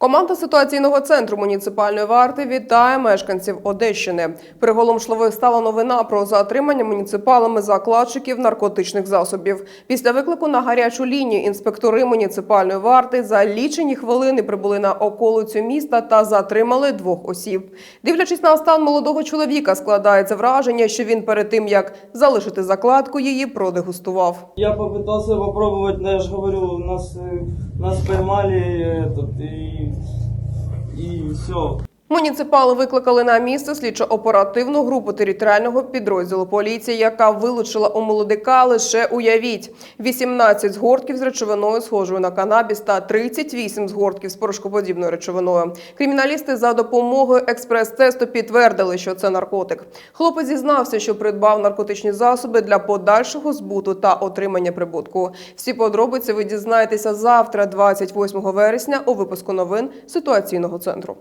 Команда ситуаційного центру муніципальної варти вітає мешканців Одещини. Приголомшливою стала новина про затримання муніципалами закладчиків наркотичних засобів. Після виклику на гарячу лінію інспектори муніципальної варти за лічені хвилини прибули на околицю міста та затримали двох осіб. Дивлячись на стан молодого чоловіка, складається враження, що він перед тим як залишити закладку, її продегустував. Я попытался попробовать, но я же говорю, нас, э, нас поймали этот, и, и все. Муніципали викликали на місце слідчо-оперативну групу територіального підрозділу поліції, яка вилучила у молодика лише уявіть 18 згортків з речовиною, схожою на канабіс, та 38 згортків з порошкоподібною речовиною. Криміналісти за допомогою експрес-тесту підтвердили, що це наркотик. Хлопець зізнався, що придбав наркотичні засоби для подальшого збуту та отримання прибутку. Всі подробиці ви дізнаєтеся завтра, 28 вересня, у випуску новин ситуаційного центру.